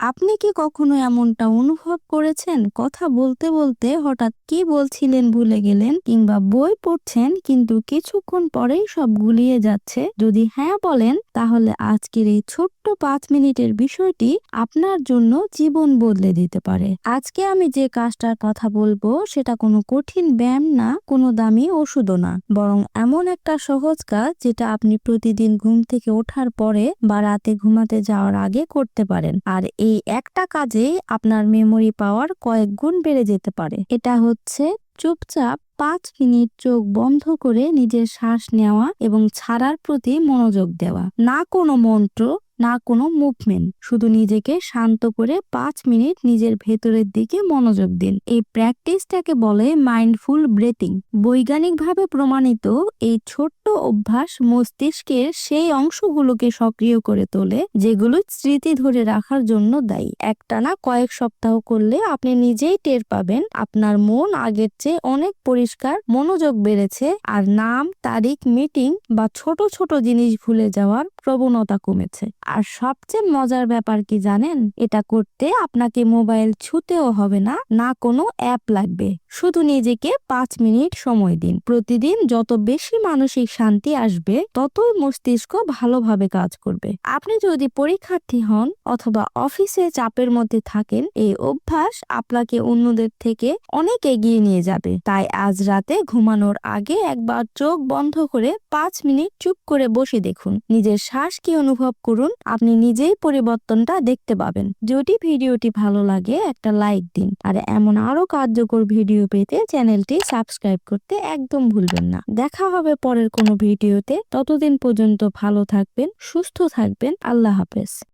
আপনি কি কখনো এমনটা অনুভব করেছেন? কথা বলতে বলতে হঠাৎ কি বলছিলেন ভুলে গেলেন? কিংবা বই পড়ছেন, কিন্তু কিছুক্ষণ পরেই সব গুলিয়ে যাচ্ছে? যদি হ্যাঁ বলেন, তাহলে আজকের এই ছোট্ট পাঁচ মিনিটের বিষয়টি আপনার জন্য জীবন বদলে দিতে পারে। আজকে আমি যে কাজটার কথা বলব, সেটা কোনো কঠিন ব্যায়াম না, কোনো দামি ওষুধও না। বরং এমন একটা সহজ কাজ যেটা আপনি প্রতিদিন ঘুম থেকে ওঠার পরে বা রাতে ঘুমাতে যাওয়ার আগে করতে পারেন। আর এই একটা কাজে আপনার মেমোরি পাওয়ার কয়েক গুণ বেড়ে যেতে পারে। এটা হচ্ছে চুপচাপ পাঁচ মিনিট চোখ বন্ধ করে নিজের শ্বাস নেওয়া এবং ছাড়ার প্রতি মনোযোগ দেওয়া। না কোনো মন্ত্র, না কোনো মুভমেন্ট, শুধু নিজেকে শান্ত করে পাঁচ মিনিট নিজের ভেতরের দিকে মনোযোগ দিন। এই প্র্যাকটিসটাকে বলে মাইন্ডফুল ব্রেথিং। বৈজ্ঞানিকভাবে প্রমাণিত এই ছোট্ট অভ্যাস মস্তিষ্কের সেই অংশগুলোকে সক্রিয় করে তোলে, যেগুলো স্মৃতি ধরে রাখার জন্য দায়ী। একটানা কয়েক সপ্তাহ করলে আপনি নিজেই টের পাবেন, আপনার মন আগের চেয়ে অনেক পরিষ্কার মনোযোগ বেড়েছে আর নাম তারিখ মিটিং বা ছোট ছোট জিনিস ভুলে যাওয়ার প্রবণতা কমেছে। আর সবচেয়ে মজার ব্যাপার কি জানেন? এটা করতে আপনাকে মোবাইল ছুতেও হবে না না কোনো অ্যাপ লাগবে। শুধু নিজেকে পাঁচ মিনিট সময় দিন। প্রতিদিন যত বেশি মানসিক শান্তি আসবে, ততই মস্তিষ্ক ভালোভাবে কাজ করবে। আপনি যদি পরীক্ষার্থী হন অথবা অফিসে চাপের মধ্যে থাকেন, এই অভ্যাস আপনাকে অন্যদের থেকে অনেক এগিয়ে নিয়ে যাবে। তাই আজ রাতে ঘুমানোর আগে একবার চোখ বন্ধ করে পাঁচ মিনিট চুপ করে বসে দেখুন। নিজের শ্বাস কি অনুভব করুন, আপনি নিজেই পরিবর্তনটা দেখতে পাবেন। যদি ভিডিওটি ভালো লাগে, একটা লাইক দিন। আর এমন আরও কার্যকর ভিডিও পেতে চ্যানেলটি সাবস্ক্রাইব করতে একদম ভুলবেন না। দেখা হবে পরের কোনো ভিডিওতে। ততদিন পর্যন্ত ভালো থাকবেন, সুস্থ থাকবেন। আল্লাহ হাফেজ।